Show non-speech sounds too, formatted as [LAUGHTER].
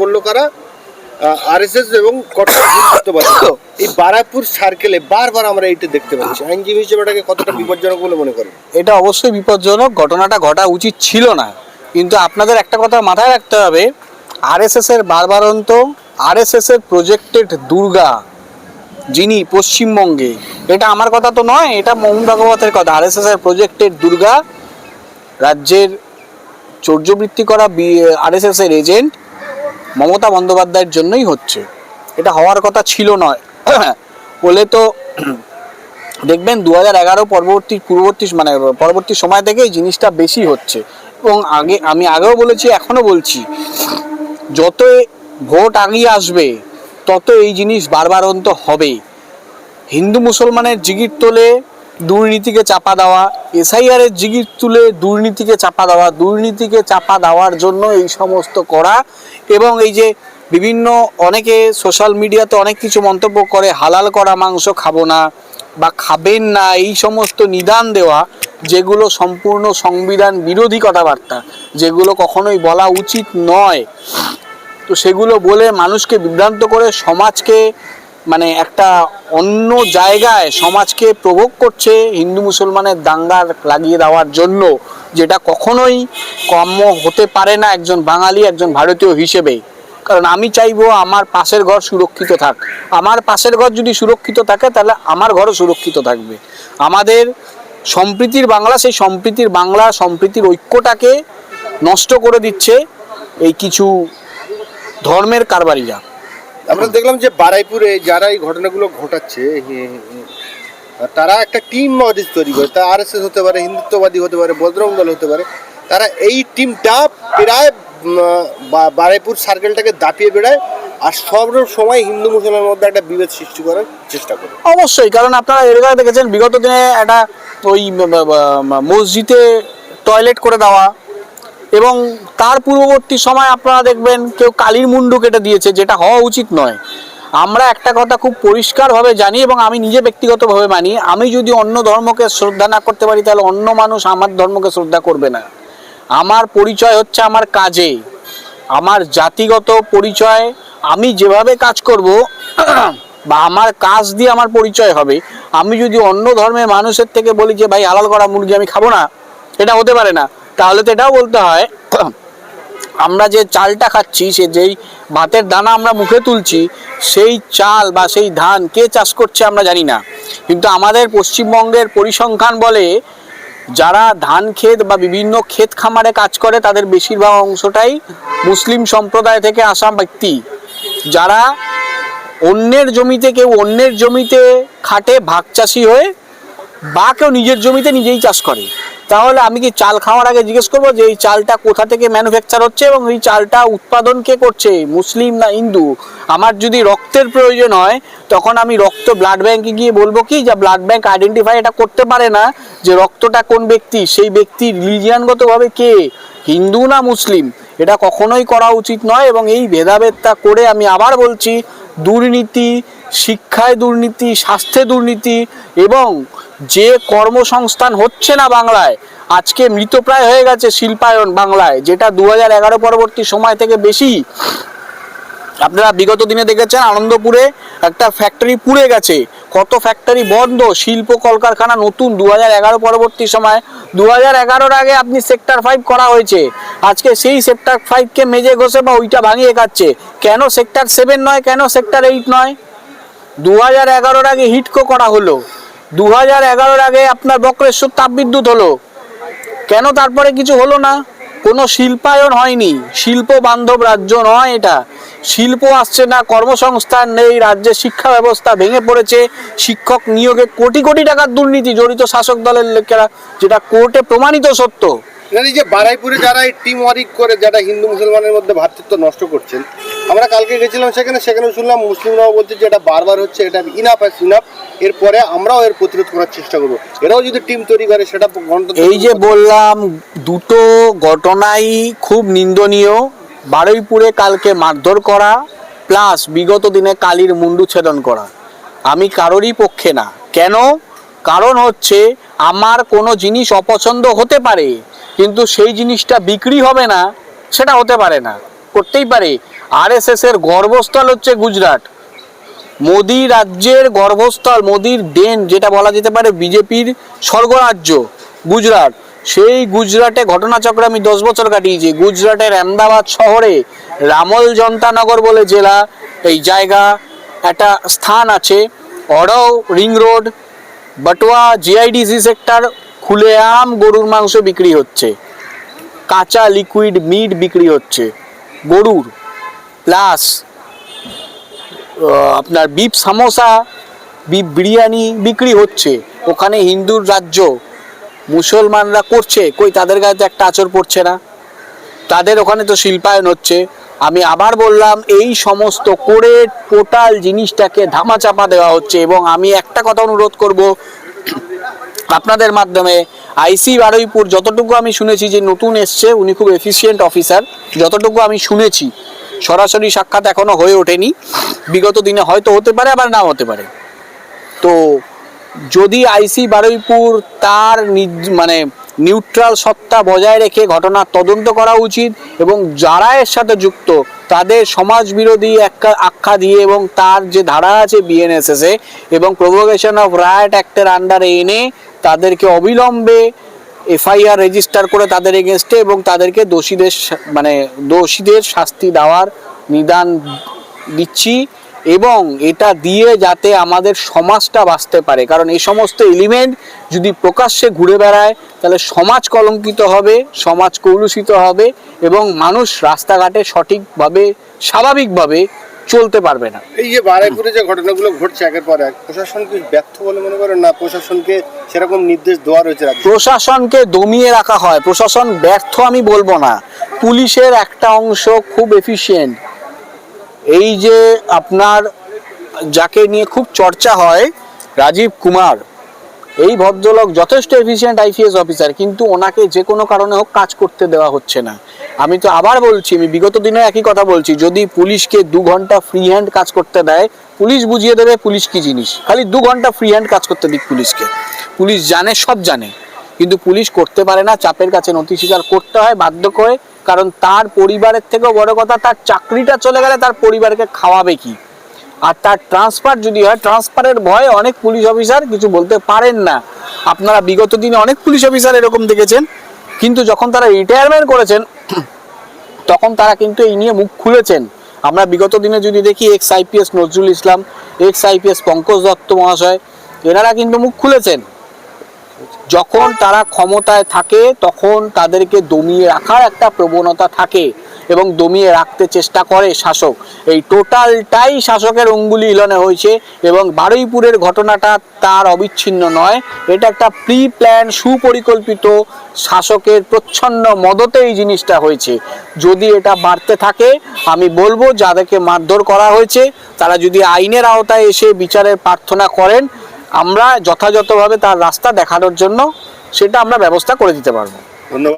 করল কারা? আরএসএস এবং [COUGHS] এই বারাকপুর সার্কেলে বারবার আমরা এইটা দেখতে পাচ্ছি। আইনজীবী হিসেবে এটাকে কতটা বিপজ্জনক বলে মনে করেন? এটা অবশ্যই বিপজ্জনক ঘটনাটা ঘটা উচিত ছিল না। কিন্তু আপনাদের একটা কথা মাথায় রাখতে হবে আরএসএস এর বারবারন্ত আরএসএস এর প্রজেক্টেড দুর্গা যিনি পশ্চিমবঙ্গে এটা আমার কথা তো নয় এটা মোহন ভাগবতের কথা। আরএসএস এর প্রজেক্টেড দুর্গা রাজ্যের চৌর্যবৃত্তি করা আরএসএস এর এজেন্ট মমতা বন্দ্যোপাধ্যায়ের জন্যই হচ্ছে। এটা হওয়ার কথা ছিল নয়। বলে তো দেখবেন দু হাজার এগারো পরবর্তী, পূর্ববর্তী মানে পরবর্তী সময় থেকে এই জিনিসটা বেশি হচ্ছে। এবং আগে আমি আগেও বলেছি, এখনও বলছি যত ভোট আগিয়ে আসবে তত এই জিনিস বারবার বারবারন্ত হবে হিন্দু মুসলমানের জিগির তোলে দুর্নীতিকে চাপা দেওয়া, এসআইআর এর জিগির তুলে দুর্নীতিকে চাপা দেওয়া, দুর্নীতিকে চাপা দেওয়ার জন্য এই সমস্ত করা এবং এই যে বিভিন্ন অনেকে সোশ্যাল মিডিয়াতে অনেক কিছু মন্তব্য করে, হালাল করা মাংস খাব না বা খাবেন না, এই সমস্ত নিদান দেওয়া, যেগুলো সম্পূর্ণ সংবিধান বিরোধী কথাবার্তা, যেগুলো কখনোই বলা উচিত নয়। তো সেগুলো বলে মানুষকে বিভ্রান্ত করে, সমাজকে মানে একটা অন্য জায়গায় সমাজকে প্রভোগ করছে হিন্দু মুসলমানের দাঙ্গা লাগিয়ে দেওয়ার জন্য, যেটা কখনোই কাম্য হতে পারে না একজন বাঙালি, একজন ভারতীয় হিসেবে। কারণ আমি চাইব আমার পাশের ঘর সুরক্ষিত থাক। আমার পাশের ঘর যদি সুরক্ষিত থাকে, তাহলে আমার ঘরও সুরক্ষিত থাকবে। আমাদের সম্প্রীতির বাংলা, সেই সম্প্রীতির বাংলা, সম্প্রীতির ঐক্যটাকে নষ্ট করে দিচ্ছে এই কিছু ধর্মের কারবারিরা। আমরা দেখলাম যে বারাইপুরে যারা এই ঘটনাগুলো ঘটাচ্ছে তারা একটা টিম মডেল তৈরি করে। তা আরএসএস হতে পারে, হিন্দুত্ববাদী হতে পারে বজরং দল হতে পারে, তারা এই টিমটা প্রায় বারাইপুর সার্কেলটাকে দাপিয়ে বেড়ায় আর সব সময় হিন্দু মুসলমানের মধ্যে একটা বিভেদ সৃষ্টি করার চেষ্টা করে। অবশ্যই, কারণ আপনারা এর দেখেছেন, বিগত দিনে একটা ওই মসজিদে টয়লেট করে দেওয়া এবং তার পূর্ববর্তী সময় আপনারা দেখবেন কেউ কালীর মুন্ডু কেটে দিয়েছে, যেটা হওয়া উচিত নয়। আমরা একটা কথা খুব পরিষ্কারভাবে জানি এবং আমি নিজে ব্যক্তিগতভাবে মানি, আমি যদি অন্য ধর্মকে শ্রদ্ধা না করতে পারি, তাহলে অন্য মানুষ আমার ধর্মকে শ্রদ্ধা করবে না। আমার পরিচয় হচ্ছে আমার কাজে। আমার জাতিগত পরিচয় আমি যেভাবে কাজ করব, বা আমার কাজ দিয়ে আমার পরিচয় হবে, আমি যদি অন্য ধর্মের মানুষের থেকে বলি যে, ভাই, হালাল করা মুরগি আমি খাব না, এটা হতে পারে না। তাহলে তো এটাও বলতে হয়, আমরা যে চালটা খাচ্ছি, সে যেই ভাতের দানা আমরা মুখে তুলছি, সেই চাল বা সেই ধান কে চাষ করছে আমরা জানি না। কিন্তু আমাদের পশ্চিমবঙ্গের পরিসংখ্যান বলে, যারা ধান ক্ষেত বা বিভিন্ন ক্ষেত খামারে কাজ করে, তাদের বেশিরভাগ অংশটাই মুসলিম সম্প্রদায় থেকে আসা ব্যক্তি। যারা অন্যের জমিতে, কেউ অন্যের জমিতে খাটে ভাগ চাষি হয়ে বা কেউ নিজের জমিতে নিজেই চাষ করে। তাহলে আমি কি চাল খাওয়ার আগে জিজ্ঞেস করব যে এই চালটা কোথা থেকে ম্যানুফ্যাকচার হচ্ছে এবং এই চালটা উৎপাদন কে করছে, মুসলিম না হিন্দু? আমার যদি রক্তের প্রয়োজন হয়, তখন আমি রক্ত ব্লাড ব্যাংকে গিয়ে বলব কি, যে ব্লাড ব্যাংক আইডেন্টিফাই এটা করতে পারে না, যে রক্তটা কোন ব্যক্তি, সেই ব্যক্তি রিলিজিয়ানগতভাবে কে? হিন্দু না মুসলিম? এটা কখনোই করা উচিত নয় এবং এই ভেদাভেদটা করে আমি আবার বলছি, দুর্নীতি, শিক্ষায় দুর্নীতি, স্বাস্থ্যে দুর্নীতি এবং যে কর্মসংস্থান হচ্ছে না বাংলায়, আজকে মৃতপ্রায় হয়ে গেছে শিল্পায়ন বাংলায়, যেটা দু হাজার এগারো পরবর্তী সময় থেকে বেশি। আপনারা বিগত দিনে দেখেছেন, আনন্দপুরে একটা ফ্যাক্টরি পুড়ে গেছে। কত ফ্যাক্টরি বন্ধ? শিল্প কলকারখানা নতুন দু এগারো পরবর্তী সময়। দু হাজার এগারোর আগে আপনি সেক্টর ফাইভ করা হয়েছে। আজকে সেই সেক্টর ফাইভকে মেজে ঘষে বা ওইটা ভাঙিয়ে খাচ্ছে। কেন সেক্টর সেভেন নয়? কেন সেক্টর এইট নয়? দু হাজার এগারোর আগে হিটকো করা হলো। দু হাজার এগারোর আগে আপনার বক্রেশ্বর তাপবিদ্যুৎ হলো। কেন তারপরে কিছু হলো না? কোনো শিল্পায়ন হয়নি। শিল্প বান্ধব রাজ্য নয় এটা। শিল্প আসছে না, কর্মসংস্থান নেই, রাজ্যে শিক্ষা ব্যবস্থা ভেঙে পড়েছে, শিক্ষক নিয়োগে কোটি কোটি টাকার দুর্নীতি, জড়িত শাসক দলের লোকেরা, যেটা কোর্টে প্রমাণিত সত্য। এই যে বারাইপুরে যারা এই টিম ওয়ারিক করে, যারা হিন্দু মুসলমানের মধ্যে ভ্রাতৃত্ব নষ্ট করছেন, আমরা কালকে গেছিলাম সেখানে সেখানে শুনলাম মুসলিমরাও বলছে যে এটা বারবার হচ্ছে, এটা ইনাফ অ্যাস ইনাফ এরপরে আমরাও এর প্রতিরোধ করার চেষ্টা করব। এরাও যদি টিম তৈরি করে, সেটা এই যে বললাম, দুটো ঘটনাই খুব নিন্দনীয়, বারুইপুরে কালকে মারধর করা প্লাস বিগত দিনে কালীর মুন্ডু ছেদন করা। আমি কারোরই পক্ষে না। কেন? কারণ হচ্ছে, আমার কোনো জিনিস অপছন্দ হতে পারে কিন্তু সেই জিনিসটা বিক্রি হবে না, সেটা হতে পারে না। করতেই পারে। আরএসএস এর গর্ভস্থল হচ্ছে গুজরাট। মোদি রাজ্যের গর্ভস্থল, মোদির দেন যেটা বলা যেতে পারে বিজেপির স্বর্গরাজ্য গুজরাট। সেই গুজরাটে ঘটনাচক্রে আমি দশ বছর কাটিয়েছি। গুজরাটের আহমেদাবাদ শহরে রামল জনতানগর বলে জেলা এই জায়গা একটা স্থান আছে। Odhav ring road, Vatva GIDC sector খুলেআম গরুর মাংস বিক্রি হচ্ছে। কাঁচা লিকুইড মিট বিক্রি হচ্ছে। গরুর প্লাস আপনার বিপ সামোসা বিপ বিরিয়ানি বিক্রি হচ্ছে। ওখানে হিন্দুর রাজ্য মুসলমানরা করছে। কই, তাদের গায়ে তো একটা আচর পড়ছে না। তাদের ওখানে তো শিল্পায়ন হচ্ছে। আমি আবার বললাম, এই সমস্ত করে টোটাল জিনিসটাকে ধামাচাপা দেওয়া হচ্ছে এবং আমি একটা কথা অনুরোধ করব আপনাদের মাধ্যমে আইসি বারুইপুর যতটুকু আমি শুনেছি যে নতুন এসছে, উনি খুব এফিসিয়েন্ট অফিসার যতটুকু আমি শুনেছি, সরাসরি সাক্ষাৎ এখনও হয়ে ওঠেনি। বিগত দিনে হয়তো হতে পারে, আবার নাও হতে পারে। তো যদি আইসি বারুইপুর তার মানে নিউট্রাল সত্তা বজায় রেখে ঘটনার তদন্ত করা উচিত এবং যারা এর সাথে যুক্ত, তাদের সমাজ বিরোধী একটা আখ্যা দিয়ে এবং তার যে ধারা আছে বিএনএসএস এবং প্রভোগেশন অফ রায়ট অ্যাক্টের আন্ডারে এনে তাদেরকে অবিলম্বে এফআইআর রেজিস্টার করে তাদের এগেনস্টে এবং তাদেরকে দোষীদের মানে দোষীদের শাস্তি দেওয়ার নিদান দিচ্ছি এবং এটা দিয়ে যাতে আমাদের সমাজটা বাঁচতে পারে। কারণ এই সমস্ত এলিমেন্ট যদি প্রকাশ্যে ঘুরে বেড়ায়, তাহলে সমাজ কলঙ্কিত হবে, সমাজ কলুষিত হবে এবং মানুষ রাস্তাঘাটে সঠিকভাবে, স্বাভাবিকভাবে চলতে পারবে না। এই যে বারাইপুরে যে ঘটনাগুলো ঘটছে একের পর এক প্রশাসন কি ব্যর্থ বলে মনে করেন না প্রশাসনকে সেরকম নির্দেশ দেওয়া রয়েছে প্রশাসনকে দমিয়ে রাখা হয়। প্রশাসন ব্যর্থ আমি বলব না। পুলিশের একটা অংশ খুব এফিশিয়েন্ট এই যে আপনার যাকে নিয়ে খুব চর্চা হয় রাজীব কুমার এই ভদ্রলোক যথেষ্ট এফিশিয়েন্ট আইপিএস অফিসার কিন্তু ওনাকে যে কোনো কারণে হোক কাজ করতে দেওয়া হচ্ছে না। আমি তো আবার বলছি, আমি বিগত দিনে একই কথা বলছি, যদি পুলিশকে দু ঘণ্টা ফ্রি হ্যান্ড কাজ করতে দেয়, পুলিশ বুঝিয়ে দেবে পুলিশ কি জিনিস। খালি দু ঘণ্টা ফ্রি হ্যান্ড কাজ করতে দিক পুলিশকে। পুলিশ জানে, সব জানে। কিন্তু পুলিশ করতে পারে না, চাপের কাছে নথি স্বীকার করতে হয়, বাধ্য করে, কারণ তার পরিবারের থেকেও বড় কথা, তার চাকরিটা চলে গেলে তার পরিবারকে খাওয়াবে কি? আর তার ট্রান্সফার যদি হয় ট্রান্সফারের ভয়ে অনেক পুলিশ অফিসার কিছু বলতে পারেন না। আপনারা বিগত দিনে অনেক পুলিশ অফিসার এরকম দেখেছেন, কিন্তু যখন তারা রিটায়ারমেন্ট করেছেন তখন তারা কিন্তু এই নিয়ে মুখ খুলেছেন। আমরা বিগত দিনে যদি দেখি ex IPS Nazrul Islam ex IPS Pankaj Dutta মহাশয়, এনারা কিন্তু মুখ খুলেছেন। যখন তারা ক্ষমতায় থাকে, তখন তাদেরকে দমিয়ে রাখার একটা প্রবণতা থাকে। এবং দমিয়ে রাখতে চেষ্টা করে শাসক। এই টোটালটাই শাসকের অঙ্গুলি হিলনে হয়েছে এবং বারুইপুরের ঘটনাটা তার অবিচ্ছিন্ন নয়। এটা একটা প্রি প্ল্যান সুপরিকল্পিত শাসকের প্রচ্ছন্ন মদতে এই জিনিসটা হয়েছে। যদি এটা বাড়তে থাকে, আমি বলব যাদেরকে মারধর করা হয়েছে, তারা যদি আইনের আওতায় এসে বিচারের প্রার্থনা করেন, আমরা যথাযথভাবে তার রাস্তা দেখানোর জন্য সেটা আমরা ব্যবস্থা করে দিতে পারব। ধন্যবাদ।